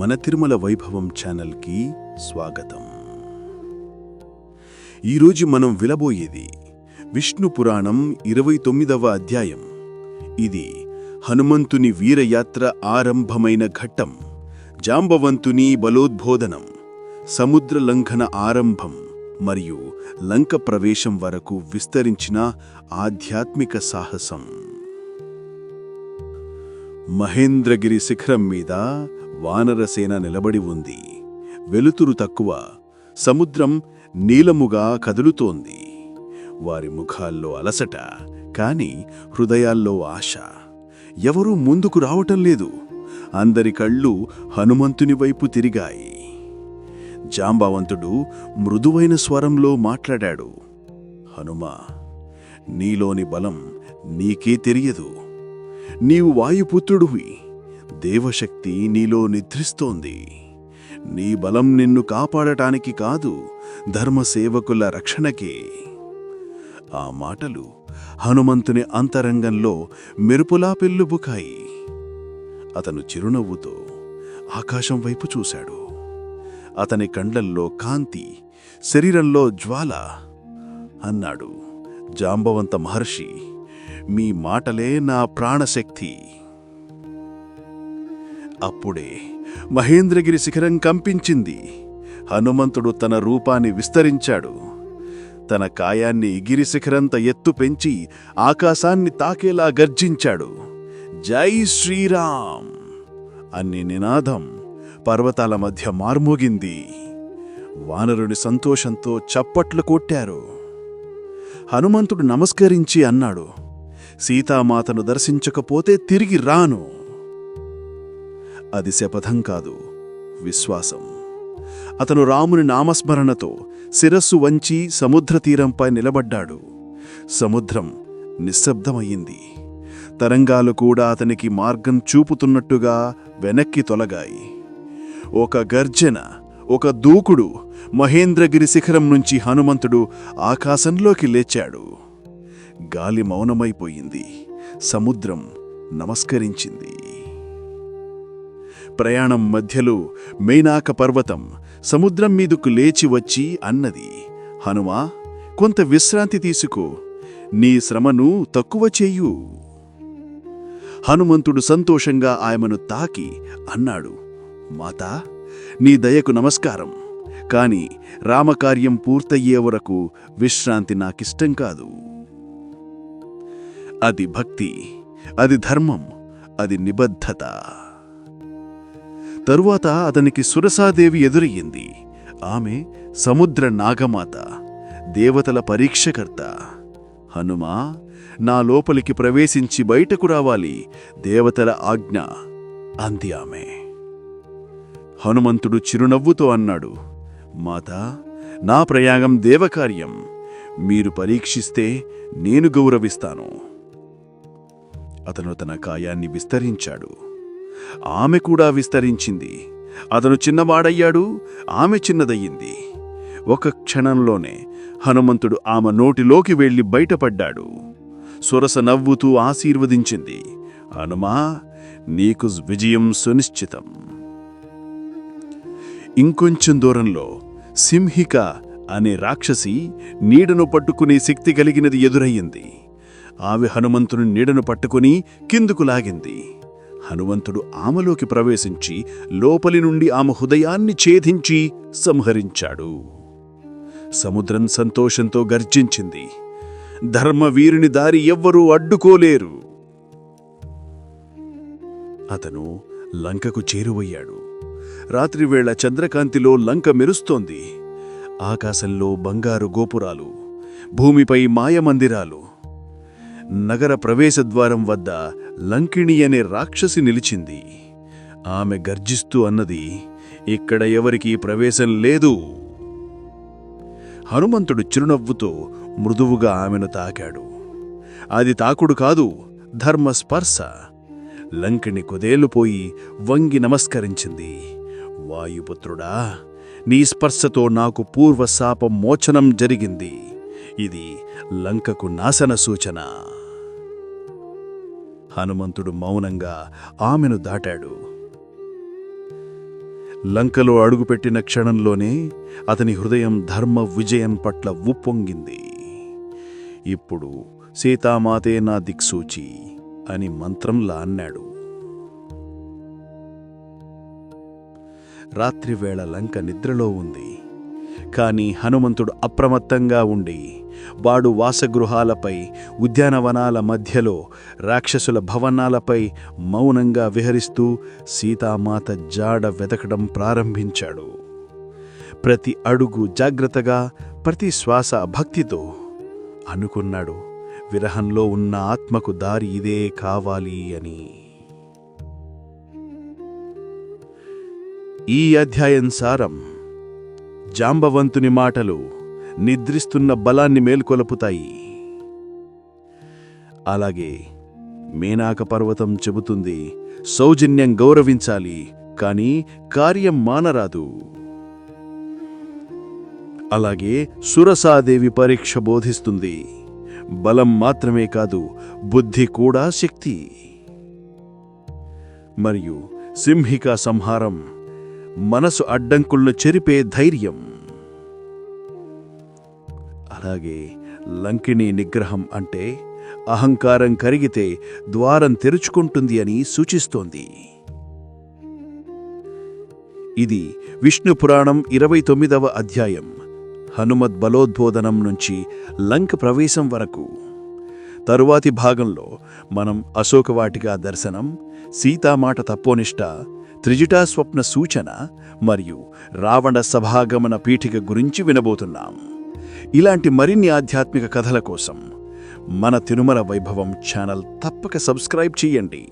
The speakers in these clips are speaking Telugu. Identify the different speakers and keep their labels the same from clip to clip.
Speaker 1: మన తిరుమల వైభవం ఛానల్కి స్వాగతం. ఈరోజు మనం విలబోయేది విష్ణు పురాణం ఇరవై తొమ్మిదవ అధ్యాయం. ఇది హనుమంతుని వీరయాత్ర ఆరంభమైన ఘట్టం జాంబవంతుని బలోద్బోధనం సముద్ర లంఘన ఆరంభం మరియు లంక ప్రవేశం వరకు విస్తరించిన ఆధ్యాత్మిక సాహసం. మహేంద్రగిరి శిఖరం మీద వానరసేన నిలబడి ఉంది. వెలుతురు తక్కువ సముద్రం నీలముగా కదులుతోంది. వారి ముఖాల్లో అలసట కాని హృదయాల్లో ఆశ. ఎవరూ ముందుకు రావటం లేదు. అందరి కళ్ళు హనుమంతుని వైపు తిరిగాయి. జాంబావంతుడు మృదువైన స్వరంలో మాట్లాడాడు. హనుమా నీలోని బలం నీకే తెలియదు. నీవు వాయుపుత్రుడువి. దేవశక్తి నీలో నిద్రిస్తోంది. నీ బలం నిన్ను కాపాడటానికి కాదు ధర్మసేవకుల రక్షణకే. ఆ మాటలు హనుమంతుని అంతరంగంలో మెరుపులా పెల్లుబుకాయి. అతను చిరునవ్వుతో ఆకాశం వైపు చూశాడు. అతని కండ్లల్లో కాంతి శరీరంలో జ్వాల అన్నాడు జాంబవంత మహర్షి. మీ మాటలే నా ప్రాణశక్తి. అప్పుడే మహేంద్రగిరి శిఖరం కంపించింది. హనుమంతుడు తన రూపాన్ని విస్తరించాడు. తన కాయాన్ని గిరి శిఖరంత ఎత్తు పెంచి ఆకాశాన్ని తాకేలా గర్జించాడు. జై శ్రీరామ్! అన్ని నినాదం పర్వతాల మధ్య మార్మోగింది. వానరుని సంతోషంతో చప్పట్లు కొట్టారు. హనుమంతుడు నమస్కరించి అన్నాడు సీతామాతను దర్శించకపోతే తిరిగి రాను. అది శపథం కాదు. విశ్వాసం. అతను రాముని నామస్మరణతో శిరస్సు వంచి సముద్ర తీరంపై నిలబడ్డాడు. సముద్రం నిశ్శబ్దమయ్యింది. తరంగాలు కూడా అతనికి మార్గం చూపుతున్నట్టుగా వెనక్కి తొలగాయి. ఒక గర్జన ఒక దూకుడు మహేంద్రగిరి శిఖరం నుంచి హనుమంతుడు ఆకాశంలోకి లేచాడు. గాలి మౌనమైపోయింది. సముద్రం నమస్కరించింది. ప్రయాణం మధ్యలో మేనాక పర్వతం సముద్రం మీదకు లేచి వచ్చి అన్నది. హనుమా కొంత విశ్రాంతి తీసుకో. నీ శ్రమను తక్కువ చెయ్యు హనుమంతుడు సంతోషంగా ఆయమను తాకి అన్నాడు. మాతా నీ దయకు నమస్కారం. కాని రామకార్యం పూర్తయ్యే వరకు విశ్రాంతి నాకిష్టం కాదు. అది భక్తి అది ధర్మం అది నిబద్ధత. తరువాత అతనికి సురసాదేవి ఎదురయ్యింది. ఆమె సముద్ర నాగమాత దేవతల పరీక్షకర్త. హనుమా నా లోపలికి ప్రవేశించి బయటకు రావాలి దేవతల ఆజ్ఞ అంది ఆమె. హనుమంతుడు చిరునవ్వుతో అన్నాడు మాతా నా ప్రయాగం దేవకార్యం. మీరు పరీక్షిస్తే నేను గౌరవిస్తాను. అతను తన కాయాన్ని విస్తరించాడు. ఆమె కూడా విస్తరించింది. అతను చిన్నవాడయ్యాడు ఆమె చిన్నదయ్యింది. ఒక క్షణంలోనే హనుమంతుడు ఆమె నోటిలోకి వెళ్ళి బయటపడ్డాడు. సురస నవ్వుతూ ఆశీర్వదించింది హనుమా నీకు విజయం సునిశ్చితం. ఇంకొంచెం దూరంలో సింహిక అనే రాక్షసి నీడను పట్టుకునే శక్తి కలిగినది ఎదురయ్యింది. ఆమె హనుమంతుని నీడను పట్టుకుని కిందుకు లాగింది. హనుమంతుడు ఆమెలోకి ప్రవేశించి లోపలి నుండి ఆమె హృదయాన్ని ఛేదించి సంహరించాడు. సముద్రం సంతోషంతో గర్జించింది. ధర్మవీరుని దారి ఎవ్వరూ అడ్డుకోలేరు. అతను లంకకు చేరువయ్యాడు. రాత్రివేళ చంద్రకాంతిలో లంక మెరుస్తోంది. ఆకాశంలో బంగారు గోపురాలు భూమిపై మాయమందిరాలు నగర ప్రవేశద్వారం వద్ద లంకిణి అనే రాక్షసి నిలిచింది. ఆమె గర్జిస్తూ అన్నది ఇక్కడ ఎవరికీ ప్రవేశం లేదు. హనుమంతుడు చిరునవ్వుతో మృదువుగా ఆమెను తాకాడు. అది తాకుడు కాదు ధర్మస్పర్శ లంకిణి కుదేలుపోయి వంగి నమస్కరించింది. వాయుపుత్రుడా నీ స్పర్శతో నాకు పూర్వశాపం మోచనం జరిగింది. ఇది లంకకు నాశన సూచన. హనుమంతుడు మౌనంగా ఆమెను దాటాడు. లంకలో అడుగుపెట్టిన క్షణంలోనే అతని హృదయం ధర్మ విజయం పట్ల ఉప్పొంగింది. ఇప్పుడు సీతామాతే నా దిక్సూచి అని మంత్రంలా అన్నాడు. రాత్రివేళ లంక నిద్రలో ఉంది. కాని హనుమంతుడు అప్రమత్తంగా ఉండి వాడు వాసగృహాలపై ఉద్యానవనాల మధ్యలో రాక్షసుల భవనాలపై మౌనంగా విహరిస్తూ సీతామాత జాడ వెతకడం ప్రారంభించాడు. ప్రతి అడుగు జాగ్రత్తగా ప్రతి శ్వాస భక్తితో అనుకున్నాడు. విరహంలో ఉన్న ఆత్మకు దారి ఇదే కావాలి అని. ఈ అధ్యాయం సారం జాంబవంతుని మాటలు నిద్రిస్తున్న బలాన్ని మేల్కొలపుతాయి. అలాగే మేనాక పర్వతం చెబుతుంది సౌజన్యం గౌరవించాలి కాని కార్యం మానరాదు. అలాగే సురసాదేవి పరీక్ష బోధిస్తుంది బలం మాత్రమే కాదు బుద్ధి కూడా శక్తి. మరియు సింహిక సంహారం మనసు అడ్డంకులను చెరిపే ధైర్యం. అలాగే లంకిణి నిగ్రహం అంటే అహంకారం కరిగితే ద్వారం తెరుచుకుంటుంది అని సూచిస్తోంది. ఇది విష్ణు పురాణం ఇరవై తొమ్మిదవ అధ్యాయం హనుమద్ బలోద్బోధనం నుంచి లంక ప్రవేశం వరకు. తరువాతి భాగంలో మనం అశోకవాటిగా దర్శనం సీతామాట తప్పోనిష్ట త్రిజిటా స్వప్న సూచన మరియు రావణ సభాగమన పీఠిక గురించి వినబోతున్నాం. ఇలాంటి మరిన్ని ఆధ్యాత్మిక కథల కోసం మన తిరుమల వైభవం ఛానల్ తప్పక సబ్స్క్రైబ్ చేయండి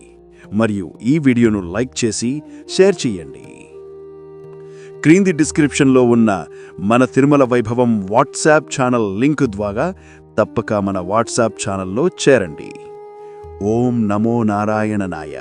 Speaker 1: మరియు ఈ వీడియోను లైక్ చేసి షేర్ చేయండి. క్రింది డిస్క్రిప్షన్లో ఉన్న మన తిరుమల వైభవం వాట్సాప్ ఛానల్ లింక్ ద్వారా తప్పక మన వాట్సాప్ ఛానల్లో చేరండి. ఓం నమో నారాయణ నాయ